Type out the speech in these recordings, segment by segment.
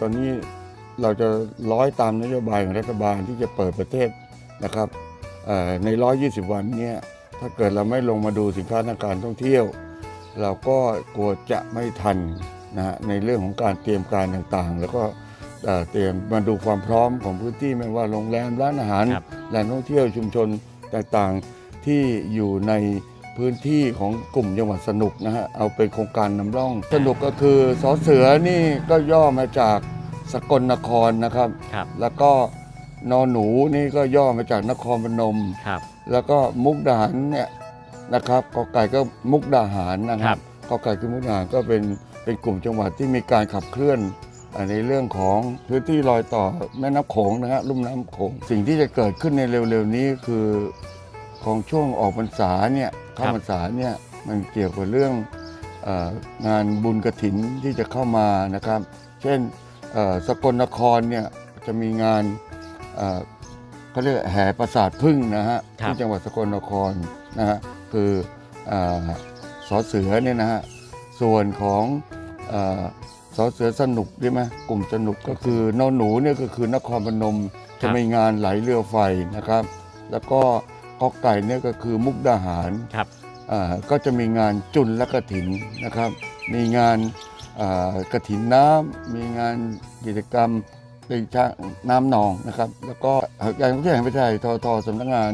ตอนนี้เราจะร้อยตามนโยบายของรัฐบาลที่จะเปิดประเทศนะครับเอ่อใน 120 วันเนี่ยถ้าเกิดเราไม่ลงมาดูสินค้าทางการท่องเที่ยว เราก็กลัวจะไม่ทันนะฮะในเรื่องของการเตรียมการต่างๆ แล้วก็เอ่อเตรียมมาดูความพร้อมของพื้นที่ไม่ว่าโรงแรมร้านอาหารครับแหล่งท่องเที่ยวชุมชนต่างๆที่อยู่ใน พื้นที่ของกลุ่มจังหวัดสนุกนะฮะเอาเป็นโครงการนำร่อง สนุกก็คือสอเสือนี่ก็ย่อมาจากสกลนครนะครับ ครับ แล้วก็นอหนูนี่ก็ย่อมาจากนครพนม ครับ แล้วก็มุกดาหารเนี่ยนะครับกอไก่ก็มุกดาหารนะคครัรับบกอไก่คือมุกดาหารก็เป็นเป็นกลุ่มจังหวัดที่มีการขับเคลื่อนอ่าในเรื่องของพื้นที่รอยต่อแม่น้ำโขงนะฮะลุ่มน้ำโขงสิ่งที่จะเกิดขึ้นในเร็วๆนี้คือของช่วงออกพรรษาเนี่ย เข้าพรรษาเนี่ยมันเกี่ยวกับเรื่องเอองานบุญกระถินที่จะเข้ามานะครับ เช่นเอ่อสกลนครเนี่ยจะมีงานเอ่อเขาเรียกแห่ประสาทพึ่งนะฮะครับที่จังหวัดสกลนครนะฮะคือเออสอเสือเนี่ยนะฮะส่วนของเออสอเสือสนุกใช่ไหมกลุ่มสนุกก็คือนอนหนูเนี่ยก็คือนครพนมจะมีงานไหลเรือไฟนะครับ แล้วก็ กอไก่เนี่ยก็คือมุกดาหารครับอ่าก็จะมีงานจุลและกระถินนะครับ มีงานอ่ากระถินน้ำมีงานกิจกรรมตีช้างน้ำนองนะครับ แล้วก็การท่องเที่ยวแห่งประเทศไทยททสำนักงาน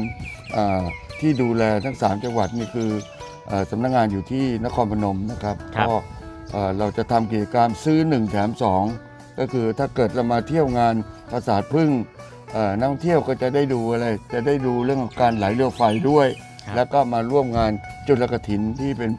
อ่าที่ดูแลทั้ง 3 จังหวัดนี่คืออาสำนักงานอยู่ที่นครพนมนะครับครับก็เอ่อเราจะทำกิจกรรมซื้อ 1 แถม 2 ก็คือถ้าเกิดเรามาเที่ยวงานปราสาทพึ่งเอ่อ นักท่องเที่ยวก็จะได้ดูอะไร จะได้ดูเรื่องของการไหลเรือไฟด้วย ครับ แล้วก็มาร่วมงานจุลกถินที่เป็น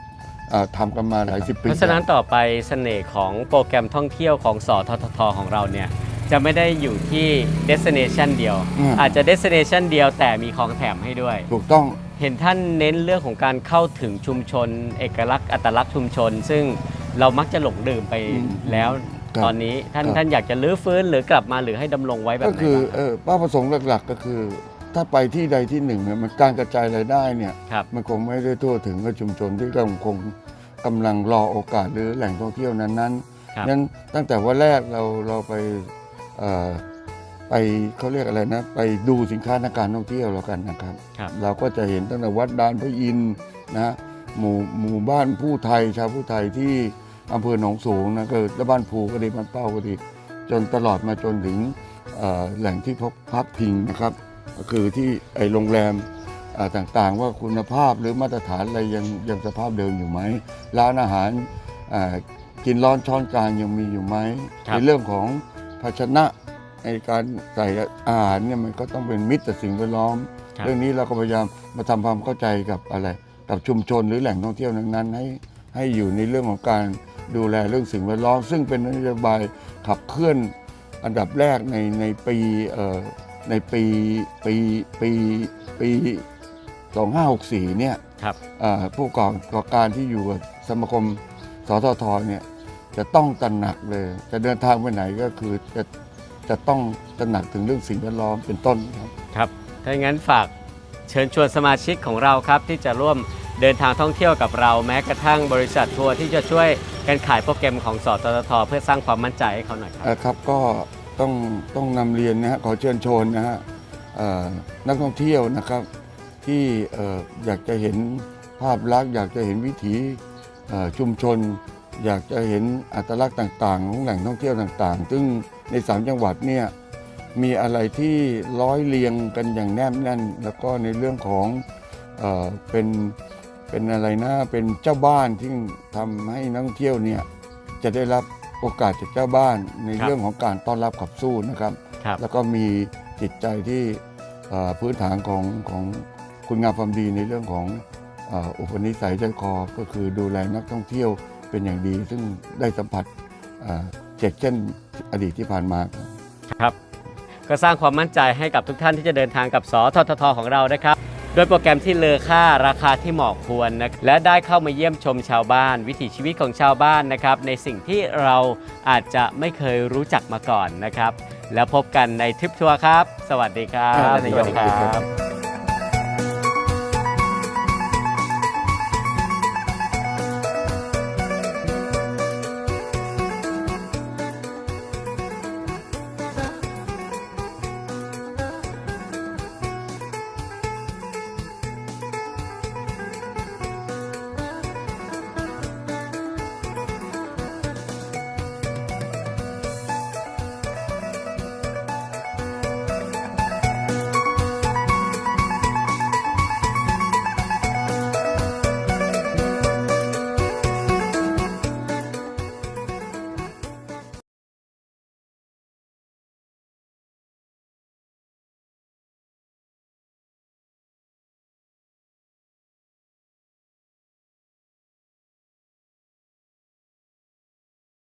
เอ่อทำกันมาหลายสิบปีเพราะฉะนั้นต่อไปเสน่ห์ของโปรแกรมท่องเที่ยวของสทททของเราเนี่ยจะไม่ได้อยู่ที่ destination เดียวมอาจจะ destination เดียวแต่มีของแถมให้ด้วย ถูกต้อง เห็นท่านเน้นเรื่องของการเข้าถึงชุมชน เอกลักษณ์อัตลักษณ์ชุมชน ซึ่งเรามักจะหลงลืมไปอืม แล้วครับ ตอนนี้ท่านครับท่านอยากจะลื้อฟื้นหรือกลับมาหรือให้ดำรงไว้แบบก็ไหนคือบ้างเออเป้าประสงค์หลัก ๆ ก็คือ ถ้าไปที่ใดที่หนึ่งเนี่ยมันการกระจายรายได้เนี่ยครับมันคงไม่ได้ทั่วถึงกับชุมชนที่กำลังคงกำลังรอโอกาสหรือแหล่งท่องเที่ยวนั้นครับๆนั้นตั้งแต่วันแรกเราเราไปเอ่อไปเขาเรียกอะไรนะ ไปดูสินค้าทางการท่องเที่ยวแล้วกันนะครับครับ เราก็จะเห็นตั้งแต่วัดดานพระอินทร์นะหมู่หมู่บ้านผู้ไทยชาวผู้ไทยที่ อำเภอหนองสูงนะก็แล้วบ้านภูก็ดีบ้านเป้าก็ดี จนตลอดมาจนถึงเอ่อแหล่งที่พักพักพิงนะครับ ก็คือที่ไอโรงแรมอ่าต่างๆ ว่าคุณภาพหรือมาตรฐานอะไรยังยังสภาพเดิมอยู่ไหมร้านอาหารอ่ากินร้อนช้อนกลางยังมีอยู่ไหมครับในเรื่องของภาชนะในการใส่อาหารเนี่ยมันก็ต้องเป็นมิตรต่อสิ่งแวดล้อมครับเรื่องนี้เราก็พยายามมาทำความเข้าใจกับอะไร กับชุมชนหรือแหล่งท่องเที่ยวนั้นๆให้ให้อยู่ในเรื่องของการ ดูแลเรื่องสิ่งแวดล้อม ซึ่งเป็นนโยบายขับเคลื่อนอันดับแรกในในปีเอ่อในปีปีปีปี2564เนี่ยครับเอ่อผู้ก่อก่อการที่อยู่กับสมาคมสททเนี่ยจะต้องตระหนักเลย จะเดินทางไปไหนก็คือจะจะต้องตระหนักถึงเรื่องสิ่งแวดล้อมเป็นต้นครับครับถ้าอย่างนั้นฝากเชิญชวนสมาชิกของเราครับที่จะร่วมเดินทางท่องเที่ยวกับเราแม้กระทั่งบริษัททัวร์ที่จะช่วย กันขายโปรแกรมของสตททเพื่อสร้างความมั่นใจให้เขาหน่อยครับ ครับก็ต้องต้องนำเรียนนะฮะขอเชิญชวนนะฮะนักท่องเที่ยวนะครับที่อยากจะเห็นภาพลักษณ์อยากจะเห็นวิถีชุมชน อยากจะเห็นอัตลักษณ์ต่างๆของแหล่งท่องเที่ยวต่างๆ ซึ่งในสามจังหวัดเนี่ยมีอะไรที่ร้อยเรียงกันอย่างแนบแน่น แล้วก็ในเรื่องของเออเป็น เป็นอะไรนะเป็นเจ้าบ้านที่ทำให้นักท่องเที่ยวเนี่ยจะได้รับโอกาสจากเจ้าบ้านในครับเรื่องของการต้อนรับขับสู้นะครับครับแล้วก็มีจิตใจที่เอ่อพื้นฐานของของคุณงามความดีในเรื่องของเอ่ออุปนิสัยใจคอก็คือดูแลนักท่องเที่ยวเป็นอย่างดี ซึ่งได้สัมผัสเอ่อเจ็ดเช่นอดีตที่ผ่านมาครับครับ ก็สร้างความมั่นใจให้กับทุกท่านที่จะเดินทางกับสทททของเรานะครับโดยโปรแกรมที่เลอค่าราคาที่เหมาะควรนะและได้เข้ามาเยี่ยมชมชาวบ้าน วิถีชีวิตของชาวบ้านนะครับ ในสิ่งที่เราอาจจะไม่เคยรู้จักมาก่อนนะครับ แล้วพบกันในทริปทัวร์ครับ สวัสดีครับครับท่านนายกสวัสดีคครัรับบ